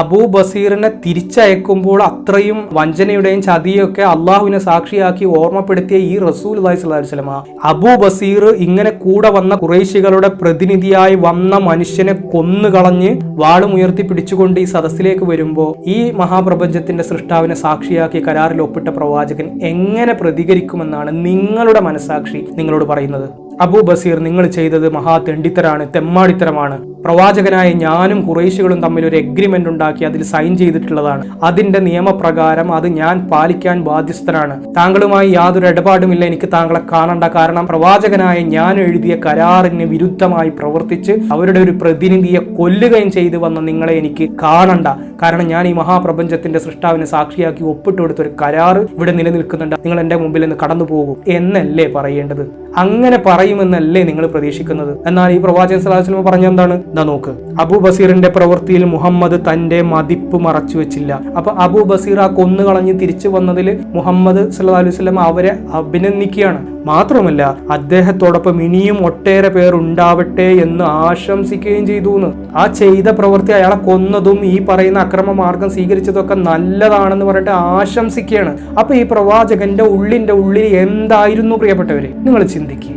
അബൂ ബസീറിനെ തിരിച്ചയക്കുമ്പോൾ അത്രയും വഞ്ചനയുടെയും ചതിയൊക്കെ അള്ളാഹുവിനെ സാക്ഷിയാക്കി ഓർമ്മപ്പെടുത്തിയ ഈ റസൂൽ അലൈഹി സ്വലാസ്ലമ അബൂ ബസീർ ഇങ്ങനെ കൂടെ വന്ന കുറേശികളുടെ പ്രതിനിധിയായി വന്ന മനുഷ്യനെ കൊന്നുകളഞ്ഞ് വാളും ഉയർത്തി പിടിച്ചുകൊണ്ട് ഈ സദസ്സിലേക്ക് വരുമ്പോൾ ഈ മഹാപ്രപഞ്ചത്തിന്റെ സൃഷ്ടാവിനെ സാക്ഷിയാക്കി കരാറിൽ ഒപ്പിട്ട പ്രവാചകൻ എങ്ങനെ പ്രതികരിക്കുമെന്നാണ് നിങ്ങളുടെ മനസാക്ഷി നിങ്ങളോട് പറയുന്നത്? അബൂ ബസീർ നിങ്ങൾ ചെയ്തത് മഹാ തെണ്ടിത്തരാണ് തെമ്മാടിത്തരമാണ്. പ്രവാചകനായ ഞാനും കുറേശികളും തമ്മിൽ ഒരു എഗ്രിമെന്റ് ഉണ്ടാക്കി അതിൽ സൈൻ ചെയ്തിട്ടുള്ളതാണ്. അതിന്റെ നിയമപ്രകാരം അത് ഞാൻ പാലിക്കാൻ ബാധ്യസ്ഥനാണ്. താങ്കളുമായി യാതൊരു ഇടപാടുമില്ല എനിക്ക് താങ്കളെ കാണണ്ട. കാരണം പ്രവാചകനായ ഞാൻ എഴുതിയ കരാറിന് വിരുദ്ധമായി പ്രവർത്തിച്ച് അവരുടെ ഒരു പ്രതിനിധിയെ കൊല്ലുകയും ചെയ്തു വന്ന നിങ്ങളെ എനിക്ക് കാണണ്ട. കാരണം ഞാൻ ഈ മഹാപ്രപഞ്ചത്തിന്റെ സൃഷ്ടാവിനെ സാക്ഷിയാക്കി ഒപ്പിട്ട് കൊടുത്ത ഒരു കരാറ് ഇവിടെ നിലനിൽക്കുന്നുണ്ട്. നിങ്ങൾ എന്റെ മുമ്പിൽ നിന്ന് കടന്നു പോകും എന്നല്ലേ പറയേണ്ടത്? അങ്ങനെ പറയുമെന്നല്ലേ നിങ്ങൾ പ്രതീക്ഷിക്കുന്നത്? എന്നാൽ ഈ പ്രവാചകൻ സലാഹുസ്ലമ പറഞ്ഞ എന്താണ്? എന്താ നോക്ക്. അബൂബസീറിന്റെ പ്രവൃത്തിയിൽ മുഹമ്മദ് തന്റെ മതിപ്പ് മറച്ചു വെച്ചില്ല. അപ്പൊ അബു ബസീർ ആ കൊന്നു കളഞ്ഞ് തിരിച്ചു വന്നതിൽ മുഹമ്മദ് സല്ലാ അലൈഹി അവരെ അഭിനന്ദിക്കുകയാണ്. മാത്രമല്ല അദ്ദേഹത്തോടൊപ്പം ഇനിയും ഒട്ടേറെ പേർ ഉണ്ടാവട്ടെ എന്ന് ആശംസിക്കുകയും ചെയ്തു എന്ന് ആ ചെയ്ത പ്രവൃത്തി അയാളെ കൊന്നതും ഈ പറയുന്ന അക്രമ മാർഗം സ്വീകരിച്ചതൊക്കെ നല്ലതാണെന്ന് പറഞ്ഞിട്ട് ആശംസിക്കുകയാണ്. അപ്പൊ ഈ പ്രവാചകന്റെ ഉള്ളിന്റെ ഉള്ളിൽ എന്തായിരുന്നു പ്രിയപ്പെട്ടവരെ? നിങ്ങൾ ചിന്തിക്കുക